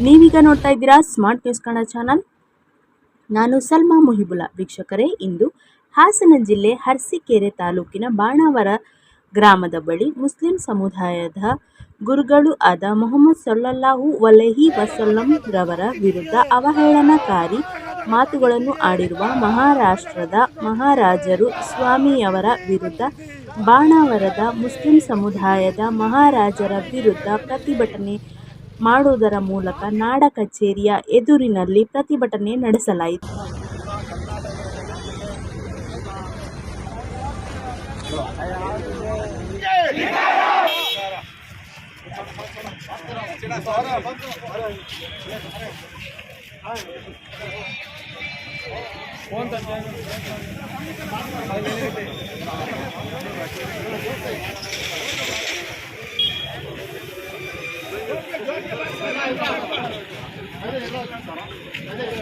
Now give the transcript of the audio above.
ನೀವೀಗ ನೋಡ್ತಾ ಇದ್ದೀರಾ ಸ್ಮಾರ್ಟ್ ನ್ಯೂಸ್ ಕನ್ನಡ ಚಾನಲ್ ನಾನು ಸಲ್ಮಾ ಮುಹಿಬುಲಾ ವೀಕ್ಷಕರೇ, ಇಂದು ಹಾಸನ ಜಿಲ್ಲೆ ಹರ್ಸಿಕೆರೆ ತಾಲೂಕಿನ ಬಾಣಾವರ ಗ್ರಾಮದ ಬಳಿ ಮುಸ್ಲಿಂ ಸಮುದಾಯದ ಗುರುಗಳು ಆದ ಮೊಹಮ್ಮದ್ ಸೊಲ್ಲಲ್ಲಾಹು ವಲಹಿ ವಸಲ್ಲಂರವರ ವಿರುದ್ಧ ಅವಹೇಳನಕಾರಿ ಮಾತುಗಳನ್ನು ಆಡಿರುವ ಮಹಾರಾಷ್ಟ್ರದ ಮಹಾರಾಜರು ಸ್ವಾಮಿಯವರ ವಿರುದ್ಧ ಬಾಣಾವರದ ಮುಸ್ಲಿಂ ಸಮುದಾಯದ ಮಹಾರಾಜರ ವಿರುದ್ಧ ಪ್ರತಿಭಟನೆ ಮಾಡುವುದರ ಮೂಲಕ ನಾಡ ಕಚೇರಿಯ ಎದುರಿನಲ್ಲಿ ಪ್ರತಿಭಟನೆ ನಡೆಸಲಾಯಿತು. कौन सा अरे